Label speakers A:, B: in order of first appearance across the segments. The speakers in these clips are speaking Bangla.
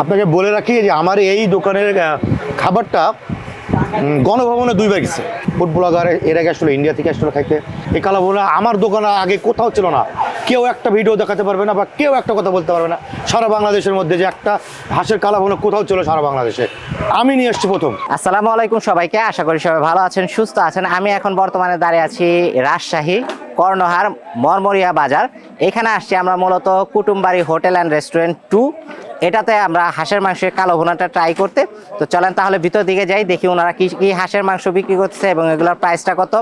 A: আপনাকে বলে রাখি যে আমার এই দোকানের খাবারটা গণভবনে দুইবার গেছে। ফুড ব্লগার এর আগে আসলে, ইন্ডিয়া থেকে আসলে খাইতে। এই কালাভবনে আমার দোকানে আগে কোথাও ছিল না। কেউ একটা ভিডিও দেখাতে পারবে না বা কেউ একটা কথা বলতে পারবে না। সারা বাংলাদেশের মধ্যে যে একটা হাঁসের কালাভবনে কোথাও ছিল সারা বাংলাদেশে। আমি নিয়ে এসেছি প্রথম।
B: আসসালামু আলাইকুম সবাইকে, আশা করি সবাই ভালো আছেন, সুস্থ আছেন। আমি এখন বর্তমানে দাঁড়িয়ে আছি রাজশাহী। কর্ণহার মরমরিয়া বাজার। এখানে আসছি আমরা মূলত Kutumbari hotel and restaurant two. এটাতে আমরা হাঁসের মাংসের কালো ভুনাটা ট্রাই করতে। তো চলেন তাহলে ভিতর দিকে যাই দেখি ওনারা কী কী হাঁসের মাংস বিক্রি করতেছে এবং এগুলোর প্রাইসটা কত।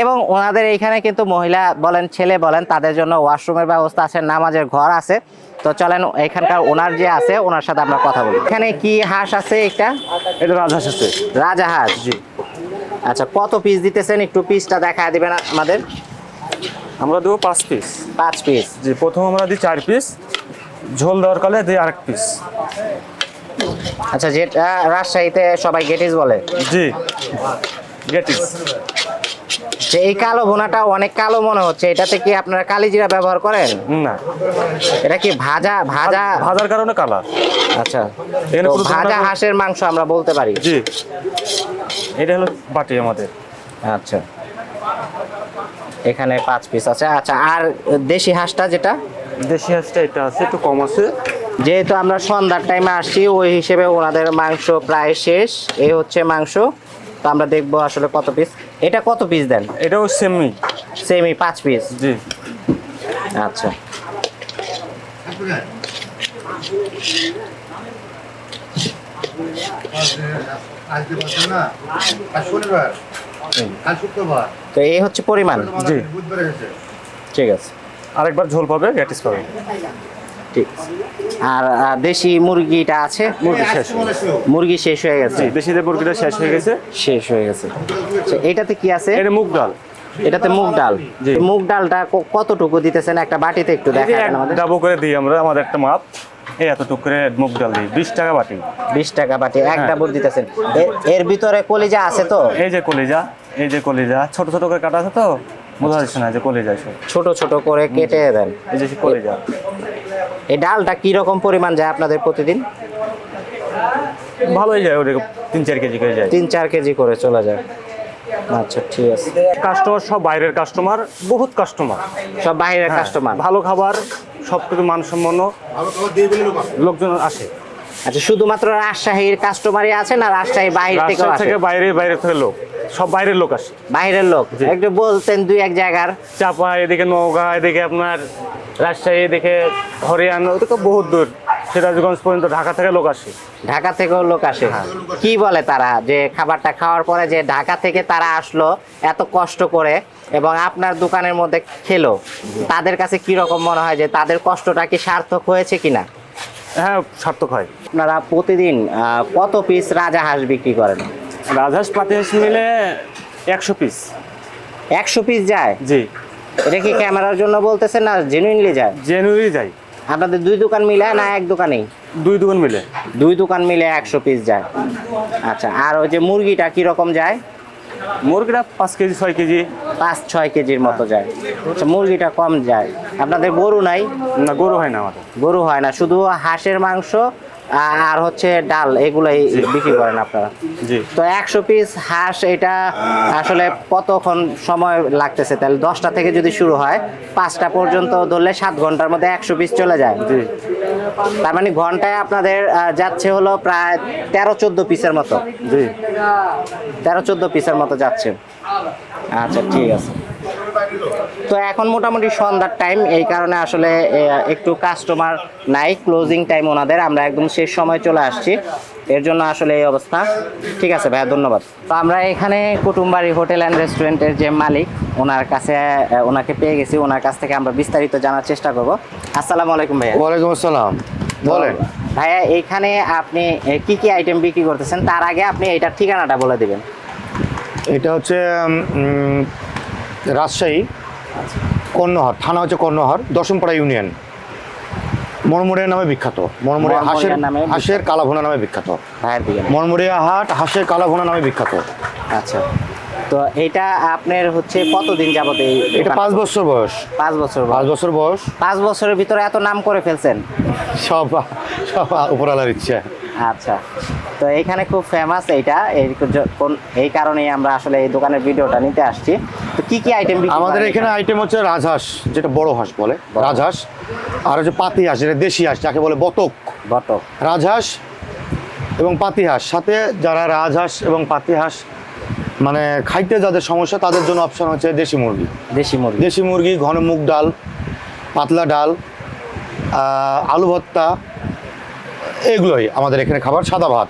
B: এবং ওনাদের এইখানে কিন্তু মহিলা বলেন ছেলে বলেন তাদের জন্য ওয়াশরুমের ব্যবস্থা আছে নামাজের ঘর আছে। তো চলেন এখানকার ওনার যে আছে ওনার সাথে আমরা কথা বলি। এখানে কি হাঁস আছে একটা?
C: এটা রাজহাঁস আছে।
B: রাজাহাঁস। জি। আচ্ছা কত পিস দিতেছেন? একটু পিসটা দেখা দিবেন আমাদের।
C: আমরা দেবো পাঁচ পিস
B: পাঁচ পিস
C: যে প্রথম আমরা দিই চার পিস ঝোল দেওয়ার কালে দিই আরেক পিস
B: আচ্ছা যেটা রাজশাহীতে সবাই গেটিস বলে?
C: জি গেটিস।
B: যে এই কালো ভুনাটা অনেক কালো মনে হচ্ছে। এটাতে কি আপনারা কালি জিরা ব্যবহার করেন?
C: না।
B: এটা কি ভাজা ভাজা?
C: ভাজার কারণে কালার
B: আচ্ছা ভাজা হাঁসের মাংস আমরা বলতে পারি।
C: জি। এটা হলো বাটি আমাদের।
B: আচ্ছা। এখানে পাঁচ পিস আছে। আচ্ছা আর দেশি হাঁসটা যেটা?
C: দেশি হাঁসটা এটা আছে একটু কম আছে।
B: যেহেতু আমরা সন্ধ্যার টাইমে আসছি ওই হিসেবে ওনাদের মাংস প্রায় শেষ। এই হচ্ছে মাংস। তো আমরা দেখব আসলে কত পিস এটা কত পিস দেন?
C: এটাও সেমি
B: সেমি পাঁচ পিস
C: জি।
B: আচ্ছা।
A: আজকে না আজ শনিবার।
B: তো এই হচ্ছে পরিমাণ।
C: জি।
B: ঠিক আছে।
C: আরেকবার ঝোল পাবে গেটিস পাবে।
B: ঠিক। আর দেশি মুরগিটা আছে?
C: মুরগি শেষ।
B: মুরগি শেষ হয়ে গেছে।
C: জি দেশিদের মুরগিটা শেষ হয়ে গেছে।
B: শেষ হয়ে গেছে। এটাতে কি আছে?
C: এটা মুগ ডাল।
B: এটাতে মুগ ডাল। মুগ ডালটা কতটুকু দিতেছেন? একটা বাটিতে একটু
C: এই যে
B: দেখা আমাদের।
C: ডাবো করে দিই আমরা আমাদের একটা মাপ। এই এতটুকু করে মুগ ডাল দিই। বিশ টাকা বাটি।
B: বিশ টাকা বাটি এক
C: হ্যাঁ।
B: ডাবর দিতেছেন। এর ভিতরে কলিজা আছে তো?
C: এই যে কলিজা। এই যে কলিজা ছোট ছোট করে কাটা আছে তো? বোঝা যাচ্ছে না যে কলিজা সব।
B: ছোট ছোট করে কেটে দেন।
C: এই যে কলিজা।
B: এই ডালটা কি রকম পরিমাণ যায় আপনাদের প্রতিদিন?
C: ভালোই যায় ওটা তিন চার কেজি করে যায়।
B: তিন চার কেজি করে চলে যায়। আচ্ছা ঠিক আছে।
C: কাস্টমার সব বাইরের কাস্টমার বহুত কাস্টমার।
B: সব বাইরের কাস্টমার।
C: ভালো খাবার সব কিছু মানসম্পন্ন লোকজন আসে।
B: আচ্ছা শুধুমাত্র রাজশাহীর কাস্টমারই আছে না রাজশাহী বাইরে থেকে
C: থেকে বাইরে বাইরে থেকে লোক। সব বাইরের লোক আসে।
B: বাইরের লোক। একটু বলতেন দুই এক জায়গার।
C: চাপা এদিকে নওগাঁ এদিকে আপনার রাজশাহী এদিকে হরিয়ানা ওদিকে বহুত দূর। সিরাজগঞ্জ পর্যন্ত ঢাকা থেকে লোক আসে।
B: ঢাকা থেকেও লোক আসে।
C: হ্যাঁ।
B: কি বলে তারা? যে খাবারটা খাওয়ার পরে যে ঢাকা থেকে তারা আসলো এত কষ্ট করে এবং আপনার দোকানের মধ্যে খেলো তাদের কাছে কি রকম মনে হয় যে তাদের কষ্টটা কি সার্থক হয়েছে কিনা?
C: হ্যাঁ সার্থক হয়।
B: আপনারা প্রতিদিন কত পিস রাজা হাঁস বিক্রি করেন?
C: রাজহাঁস পাতিহাঁস মিলে একশো পিস
B: একশো পিস যায়?
C: জি।
B: এটা কি ক্যামেরার জন্য বলতেছেন না জেনুইনলি যায়?
C: জানুয়ারি যাই
B: আপনাদের দুই দোকান মিলে না এক দোকানেই?
C: দুই দোকান মিলে।
B: দুই দোকান মিলে একশো পিস যায়। আচ্ছা আর ওই যে মুরগিটা কি রকম যায়?
C: মুরগিটা পাঁচ কেজি ছয় কেজি।
B: পাঁচ ছয় কেজির মতো যায়। আচ্ছা মুরগিটা কম যায়। আপনাদের গরু নাই?
C: না গরু হয় না আমাদের।
B: গরু হয় না শুধু হাঁসের মাংস আর হচ্ছে ডাল এগুলাই বিক্রি করেন আপনারা। তো একশো পিস হাঁস এটা আসলে কতক্ষণ সময় লাগতেছে? তাহলে দশটা থেকে যদি শুরু হয় পাঁচটা পর্যন্ত ধরলে সাত ঘণ্টার মধ্যে একশো পিস চলে যায়। তার মানে ঘন্টায় আপনাদের যাচ্ছে হলো প্রায় তেরো চোদ্দ পিসের মতো। তেরো চোদ্দ পিসের মতো যাচ্ছে। আচ্ছা ঠিক আছে। তো এখন মোটামুটি সন্ধ্যার টাইম এই কারণে আসলে একটু কাস্টমার নাই ক্লোজিং টাইম ওনাদের আমরা একদম শেষ সময় চলে আসছি। এর জন্য আসলে এই অবস্থা। ঠিক আছে ভাইয়া ধন্যবাদ। তো আমরা এখানে কুটুমবাড়ি হোটেল অ্যান্ড রেস্টুরেন্টের যে মালিক ওনার কাছে ওনাকে পেয়ে গেছি। ওনার কাছ থেকে আমরা বিস্তারিত জানার চেষ্টা করব। আসসালামু আলাইকুম ভাইয়া।
A: ওয়ালাইকুম আসসালাম। বলেন।
B: ভাইয়া এইখানে আপনি কি কি আইটেম বিক্রি করতেছেন? তার আগে আপনি এটার ঠিকানাটা বলে দিবেন।
A: এটা হচ্ছে রাজশাহী। কর্ণহার থানা হচ্ছে কর্ণহর দশমপাড়া ইউনিয়ন। মরমরিয়া নামে বিখ্যাত। মরমরিয়া হাঁসের। হাঁসের কালাভুনা নামে বিখ্যাত। মরমরিয়া হাট হাঁসের কালাভুনা নামে বিখ্যাত।
B: আচ্ছা। তো এটা আপনার হচ্ছে কতদিন যাবত এই
A: এটা পাঁচ বছর বয়স।
B: পাঁচ বছর
A: পাঁচ বছর বয়স।
B: পাঁচ বছরের ভিতরে এত নাম করে ফেলছেন?
A: সব সব উপরালার ইচ্ছা।
B: আচ্ছা। তো এখানে খুব ফেমাস এইটা। এই কোন- এই কারণেই আমরা আসলে এই দোকানের ভিডিওটা নিতে আসছি। তো কি কি আইটেম
A: আমাদের এখানে আইটেম হচ্ছে রাজহাঁস যেটা বড় হাঁস বলে। রাজহাঁস। আর হচ্ছে পাতি হাঁস যেটা দেশি হাঁস যাকে বলে বতক।
B: বতক।
A: রাজহাঁস এবং পাতি হাঁস। সাথে যারা রাজহাঁস এবং পাতি হাঁস মানে খাইতে যাদের সমস্যা তাদের জন্য অপশন হচ্ছে দেশি মুরগি।
B: দেশি মুরগি।
A: দেশি মুরগি ঘন মুগ ডাল পাতলা ডাল আলু ভর্তা এগুলোই আমাদের এখানে খাবার, সাদা ভাত।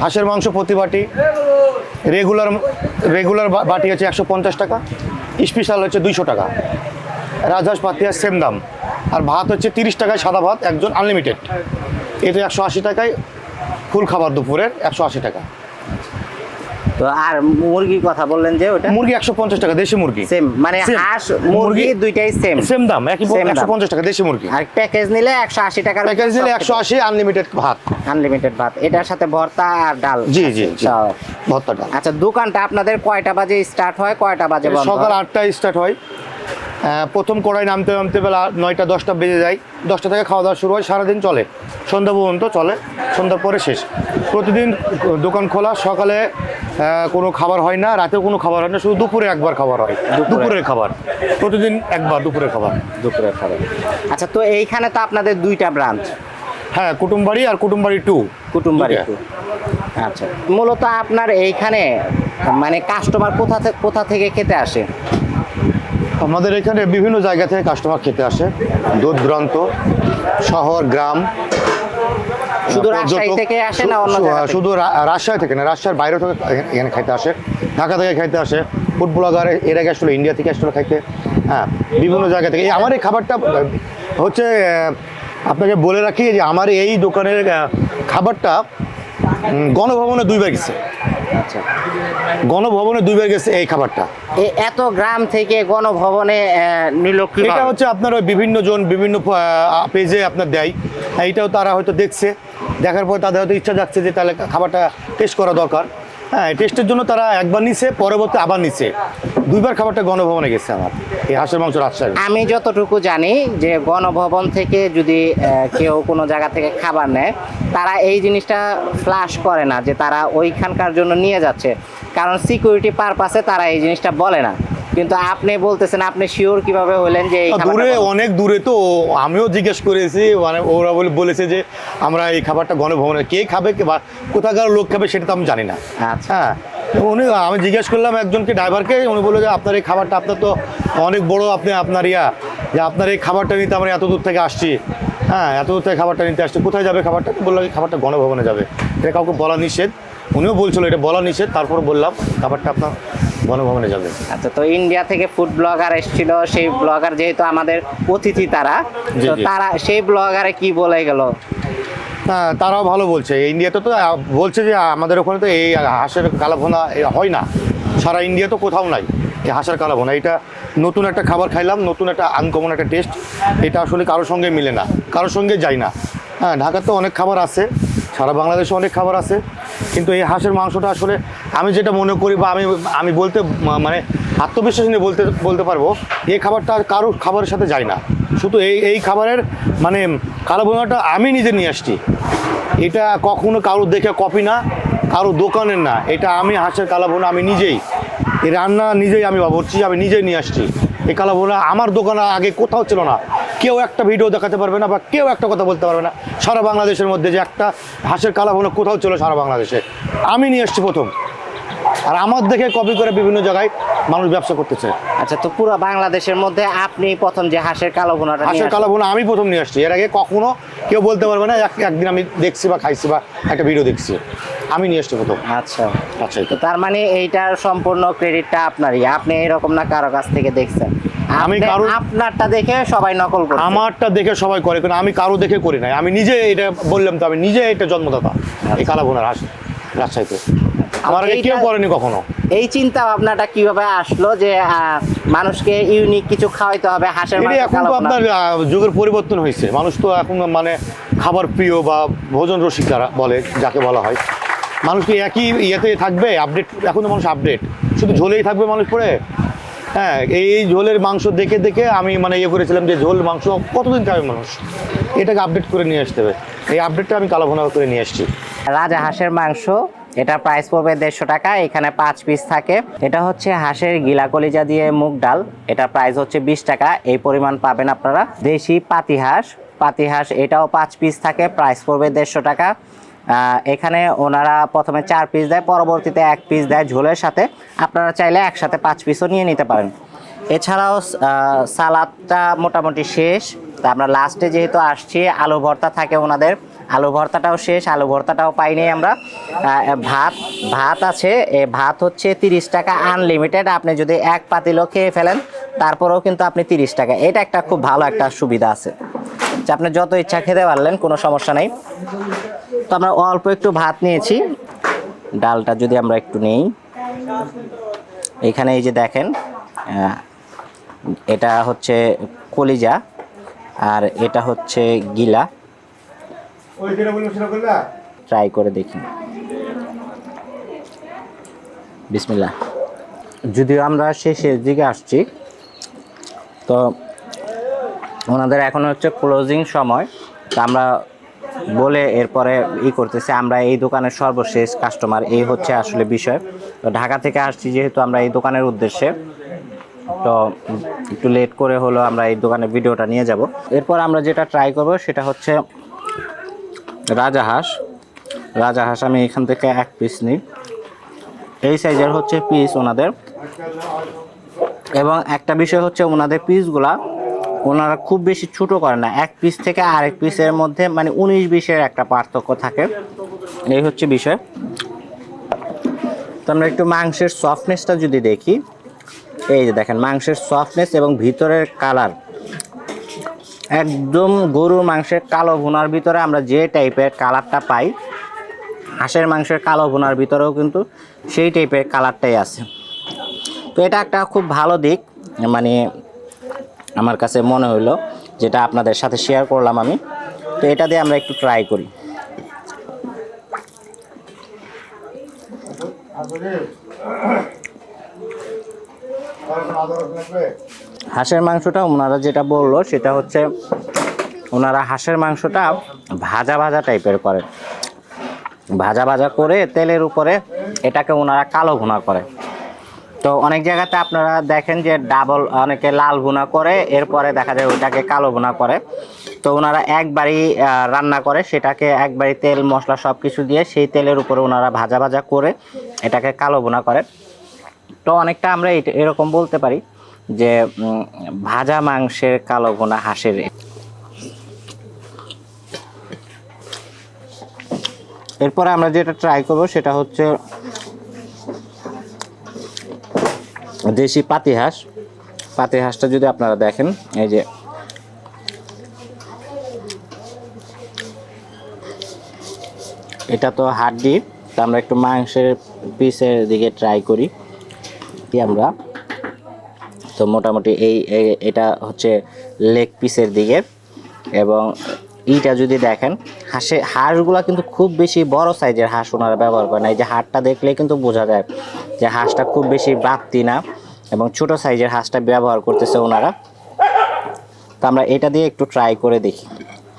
A: হাঁসের মাংস প্রতি বাটি। রেগুলার রেগুলার বাটি হচ্ছে একশো পঞ্চাশ টাকা। স্পেশাল হচ্ছে দুইশো টাকা। রাজহাঁস আর সেম দাম। আর ভাত হচ্ছে তিরিশ টাকায় সাদা ভাত, একজন আনলিমিটেড এটা একশো আশি টাকায় ফুল খাবার দুপুরের একশো আশি টাকা।
B: তো আর মুরগির কথা বললেন যে ওটা?
A: মুরগি একশো পঞ্চাশ টাকা দেশি মুরগি।
B: সেম মানে হাঁস মুরগি দুইটাই সেম
A: সেম দাম একই
B: Same দাম।
A: একশো পঞ্চাশ টাকা দেশি মুরগি।
B: আর প্যাকেজ নিলে একশো আশি টাকার
A: প্যাকেজ নিলে একশো আশি আনলিমিটেড ভাত।
B: আনলিমিটেড ভাত। এটার সাথে ভর্তা আর ডাল।
A: জি জি ভর্তা ডাল।
B: আচ্ছা দোকানটা আপনাদের কয়টা বাজে স্টার্ট হয় কয়টা বাজে বন্ধ
A: সকাল
B: হয়?
A: আটটায় স্টার্ট হয়। প্রথম কড়াই নামতে নামতে বেলা নয়টা দশটা বেজে যায়। দশটা থেকে খাওয়া দাওয়া শুরু হয় সারাদিন চলে। সন্ধ্যা পর্যন্ত চলে সন্ধ্যার পরে শেষ। প্রতিদিন দোকান খোলা সকালে কোনো খাবার হয় না রাতেও কোনো খাবার হয় না শুধু দুপুরে একবার খাবার হয়।
B: দুপুরে।
A: দুপুরের খাবার। প্রতিদিন একবার দুপুরের খাবার।
B: দুপুরের খাবার। আচ্ছা তো এইখানে তো আপনাদের দুইটা ব্রাঞ্চ।
A: হ্যাঁ কুটুমবাড়ি আর কুটুমবাড়ি টু।
B: কুটুমবাড়ি। আচ্ছা মূলত আপনার এইখানে মানে কাস্টমার কোথা থেকে কোথা থেকে খেতে আসে?
A: আমাদের এখানে বিভিন্ন জায়গা থেকে কাস্টমার খেতে আসে। দূর দূরান্ত শহর গ্রাম
B: শুধু রাজশাহী থেকে আসে না অন্য থেকে?
A: শুধু রাজশাহী থেকে না রাজশাহীর বাইরে থেকে এখানে- খাইতে আসে। ঢাকা থেকে খাইতে আসে। ফুড ব্লগার এর আগে আসলে ইন্ডিয়া থেকে আসলে খাইতে। হ্যাঁ বিভিন্ন জায়গা থেকে। এই আমার এই খাবারটা হচ্ছে আপনাকে বলে রাখি যে আমার এই দোকানের খাবারটা গণভবনে দুইবার গেছে।
B: আচ্ছা।
A: গণভবনে দুইবার গেছে এই খাবারটা।
B: এত গ্রাম থেকে গণভবনে নিল
A: এটা হচ্ছে আপনার ওই বিভিন্ন জন বিভিন্ন পেজে আপনার দেয়। এইটাও তারা হয়তো দেখছে। দেখার পর তাদের হয়তো ইচ্ছা যাচ্ছে যে তাহলে খাবারটা টেস্ট করা দরকার। হ্যাঁ টেস্টের জন্য তারা একবার নিছে, পরবর্তী আবার নিচ্ছে দুইবার খাবারটা গণভবনে গেছে আমার। এই হাঁসের মাংস রাজশাহী।
B: আমি যতটুকু জানি যে গণভবন থেকে যদি কেউ কোনো জায়গা থেকে খাবার নেয়, তারা এই জিনিসটা ফ্লাশ করে না, যে তারা ওইখানকার জন্য নিয়ে যাচ্ছে। কারণ সিকিউরিটি পারপাসে তারা এই জিনিসটা বলে না। কিন্তু আপনি বলতেছেন আপনি শিওর কীভাবে হলেন যে
A: দূরে অনেক দূরে তো আমিও জিজ্ঞেস করেছি মানে ওরা বলে বলেছে যে আমরা এই খাবারটা গণভবনে কে খাবে বা কোথাকার লোক খাবে সেটা তো আমি জানি না।
B: আচ্ছা।
A: হ্যাঁ উনি আমি জিজ্ঞেস করলাম একজনকে ড্রাইভারকে উনি বলল যে আপনার এই খাবারটা আপনার তো অনেক বড় আপনি আপনার ইয়া যে আপনার এই খাবারটা নিতে আমরা এত দূর থেকে আসছি। হ্যাঁ এত দূর থেকে খাবারটা নিতে আসছি কোথায় যাবে খাবারটা? তো বলল এই খাবারটা গণভবনে যাবে। এটা কাউকে বলা নিষেধ। উনিও বলছিল এটা বলা নিষেধ তারপর বললাম খাবারটা আপনার গণভবনে যাবে।
B: আচ্ছা তো ইন্ডিয়া থেকে ফুড ব্লগার এসেছিল সেই ব্লগার যেহেতু আমাদের অতিথি তারা তো তারা সেই ব্লগারে কি বলে গেল?
A: হ্যাঁ তারাও ভালো বলছে। ইন্ডিয়াতে তো বলছে যে আমাদের ওখানে তো এই হাঁসের কালাভোনা হয় না। সারা ইন্ডিয়া তো কোথাও নাই এই হাঁসের কালাভোনা। এটা নতুন একটা খাবার খাইলাম নতুন একটা আনকমন একটা টেস্ট এটা আসলে কারোর সঙ্গে মিলে না কারোর সঙ্গে যায় না। হ্যাঁ ঢাকাতে অনেক খাবার আছে। সারা বাংলাদেশে অনেক খাবার আছে, কিন্তু এই হাঁসের মাংসটা আসলে আমি যেটা মনে করি বা আমি আমি বলতে মানে আত্মবিশ্বাস নিয়ে বলতে বলতে পারব, এই খাবারটা আর কারোর খাবারের সাথে যায় না। শুধু এই এই খাবারের মানে কালো বোনাটা আমি নিজে নিয়ে আসছি। এটা কখনো কারোর দেখে কপি না, কারও দোকানের না। এটা আমি হাঁসের কালা বোনা আমি নিজেই। এই রান্না নিজেই আমি বাবরছি আমি নিজেই নিয়ে আসছি। এই কালা বোনা আমার দোকানে আগে কোথাও ছিল না। কেউ একটা ভিডিও দেখাতে পারবে না বা কেউ একটা কথা বলতে পারবে না। সারা বাংলাদেশের মধ্যে যে একটা হাঁসের কালা বোনা কোথাও ছিল সারা বাংলাদেশে। আমি নিয়ে এসছি প্রথম। আর আমার দেখে কপি করে বিভিন্ন জায়গায় মানুষ ব্যবসা করতেছে।
B: আচ্ছা তো পুরো বাংলাদেশের মধ্যে আপনি প্রথম যে হাঁসের কালো ভুনাটা
A: হাঁসের কালো বোনা আমি প্রথম নিয়ে আসছি। এর আগে কখনো কেউ বলতে পারবে না একদিন আমি দেখছি বা খাইছি বা একটা ভিডিও দেখছি। আমি নিয়ে আসছি প্রথম।
B: আচ্ছা।
A: আচ্ছা
B: তো। তার মানে এইটার সম্পূর্ণ ক্রেডিটটা আপনারই। আপনি এরকম না কারও কাছ থেকে দেখছেন।
A: আমি কারো-
B: আপনারটা দেখে সবাই নকল করে
A: আমারটা দেখে সবাই করে কিন্তু আমি কারও দেখে করি নাই। আমি নিজে এটা বললাম তো আমি নিজে এটা জন্মদাতা এই কালা বোনার হাঁস রাজশাহীতে। আমার আগে কেউ করেনি কখনো।
B: এই চিন্তা ভাবনাটা কীভাবে আসলো যে মানুষকে ইউনিক কিছু খাওয়াইতে হবে হাঁসের
A: এখন তো আপনার যুগের পরিবর্তন হয়েছে। মানুষ তো এখন মানে খাবার প্রিয় বা ভোজন রসিক যারা বলে যাকে বলা হয় মানুষ কি একই ইয়েতে থাকবে? আপডেট এখন তো মানুষ আপডেট শুধু ঝোলেই থাকবে মানুষ পরে হ্যাঁ এই ঝোলের মাংস দেখে দেখে আমি মানে ইয়ে করেছিলাম যে ঝোল মাংস কতদিন খাবে মানুষ? এটাকে আপডেট করে নিয়ে আসতে হবে। এই আপডেটটা আমি কালো ভোনা করে নিয়ে এসেছি
B: রাজা হাঁসের মাংস, এটা প্রাইস পড়বে দেড়শো টাকা, এখানে পাঁচ পিস থাকে। এটা হচ্ছে হাঁসের গিলা কলিজা দিয়ে মুগ ডাল, এটা প্রাইস হচ্ছে বিশ টাকা। এই পরিমাণ পাবেন আপনারা দেশি পাতি হাঁস। পাতি হাঁস, এটাও পাঁচ পিস থাকে প্রাইস পড়বে দেড়শো টাকা। এখানে ওনারা প্রথমে চার পিস দেয়, পরবর্তীতে এক পিস দেয় ঝোলের সাথে। আপনারা চাইলে একসাথে পাঁচ পিসও নিয়ে নিতে পারেন। এছাড়াও সালাদটা মোটামুটি শেষ। তা আমরা লাস্টে যেহেতু আসছি, আলু ভর্তা থাকে ওনাদের। আলু ভর্তাটাও শেষ, আলু ভর্তাটাও পাইনি আমরা। ভাত ভাত আছে, এ ভাত হচ্ছে তিরিশ টাকা আনলিমিটেড আপনি যদি এক পাতিলও খেয়ে ফেলেন, তারপরেও কিন্তু আপনি তিরিশ টাকা। এটা একটা খুব ভালো একটা সুবিধা আছে। যে আপনি যত ইচ্ছা খেতে পারলেন, কোনো সমস্যা নেই। তো আমরা অল্প একটু ভাত নিয়েছি। ডালটা যদি আমরা একটু নেই। এখানে এই যে দেখেন এটা হচ্ছে কলিজা আর এটা হচ্ছে গিলা। ট্রাই করে দেখি। বিসমিল্লা যদিও আমরা শেষের দিকে আসছি, তো ওনাদের এখন হচ্ছে ক্লোজিং সময়। তো আমরা বলে এরপরে ই করতেছে, আমরা এই দোকানের সর্বশেষ কাস্টমার এই হচ্ছে আসলে বিষয়। তো ঢাকা থেকে আসছি যেহেতু আমরা এই দোকানের উদ্দেশ্যে। তো একটু লেট করে হলো আমরা এই দোকানে ভিডিওটা নিয়ে যাব। এরপর আমরা যেটা ট্রাই করব সেটা হচ্ছে রাজাহাঁস রাজাহাঁস আমি এখান থেকে এক পিস নিই। এই সাইজের হচ্ছে পিস ওনাদের। এবং একটা বিষয় হচ্ছে ওনাদের পিসগুলা ওনারা খুব বেশি ছোট করে না, এক পিস থেকে আরেক পিসের মধ্যে মানে উনিশ বিশের একটা পার্থক্য থাকে। এই হচ্ছে বিষয়। তো আমরা একটু মাংসের সফটনেসটা যদি দেখি, এই যে দেখেন, মাংসের সফটনেস এবং ভিতরের কালার একদম গরুর মাংসের কালো ভুনার ভিতরে আমরা যে টাইপের কালারটা পাই, হাঁসের মাংসের কালো ভুনার ভিতরেও কিন্তু সেই টাইপের কালারটাই আছে। তো এটা একটা খুব ভালো দিক মানে আমার কাছে মনে হলো যেটা আপনাদের সাথে শেয়ার করলাম আমি। তো এটা দিয়ে আমরা একটু ট্রাই করি। হাঁসের মাংসটা ওনারা যেটা বলল সেটা হচ্ছে ওনারা হাঁসের মাংসটা ভাজা ভাজা টাইপের করে। ভাজা ভাজা করে তেলের উপরে এটাকে ওনারা কালো ভুনা করে। তো অনেক জায়গাতে আপনারা দেখেন যে ডাবল অনেকে লাল ভুনা করে, এরপরে দেখা যায় ওইটাকে কালো ভুনা করে। তো ওনারা একবারই রান্না করে, সেটাকে একবারই তেল, মশলা সব কিছু দিয়ে সেই তেলের উপরে ওনারা ভাজা ভাজা করে এটাকে কালো ভুনা করে। তো অনেকটা আমরা এরকম বলতে পারি যে ভাজা মাংসের কালো ভুনা হাঁসের। এরপরে আমরা যেটা ট্রাই করব সেটা হচ্ছে দেশি পাতি হাঁস। পাতি হাঁসটা যদি আপনারা দেখেন, এই যে এটা তো হাড্ডি, তা আমরা একটু মাংসের পিসের দিকে ট্রাই করি আমরা? তো মোটামুটি এই- এটা হচ্ছে লেগ পিসের দিকে এবং এইটা যদি দেখেন হাঁসে হাঁসগুলো কিন্তু খুব বেশি বড় সাইজের হাঁস ওনারা ব্যবহার করে না। এই যে হাড়টা দেখলে কিন্তু বোঝা যায় যে হাঁসটা খুব বেশি বাড়তি না এবং ছোট সাইজের হাঁসটা ব্যবহার করতেছে ওনারা। তো আমরা এটা দিয়ে একটু ট্রাই করে দেখি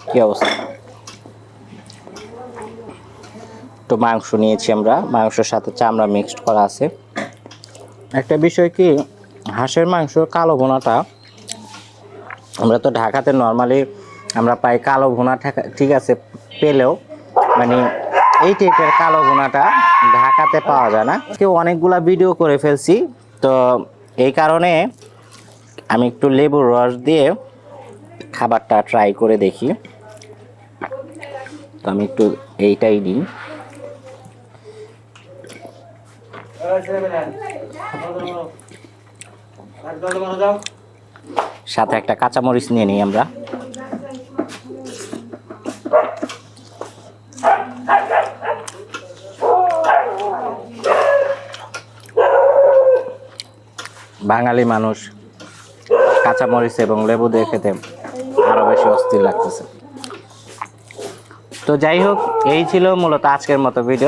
B: কি অবস্থা। তো মাংস নিয়েছি আমরা, মাংসের সাথে চামড়া মিক্সড করা আছে। একটা বিষয় কি, হাঁসের মাংস কালো বোনাটা আমরা তো ঢাকাতে নর্মালি আমরা পাই কালো ভুনা ঠেকা- আছে, পেলেও মানে এই টাইপের কালো ভুনাটা ঢাকাতে পাওয়া যায় না। কেউ অনেকগুলা ভিডিও করে ফেলছি, তো এই কারণে আমি একটু লেবুর রস দিয়ে খাবারটা ট্রাই করে দেখি। তো আমি একটু এইটাই নিই সাথে একটা কাঁচামরিচ নিয়ে নিই আমরা। বাঙালি মানুষ কাঁচামরিচ এবং লেবু দিয়ে খেতে আরও বেশি অস্থির লাগতেছে। তো যাই হোক, এই ছিল মূলত আজকের মতো ভিডিও।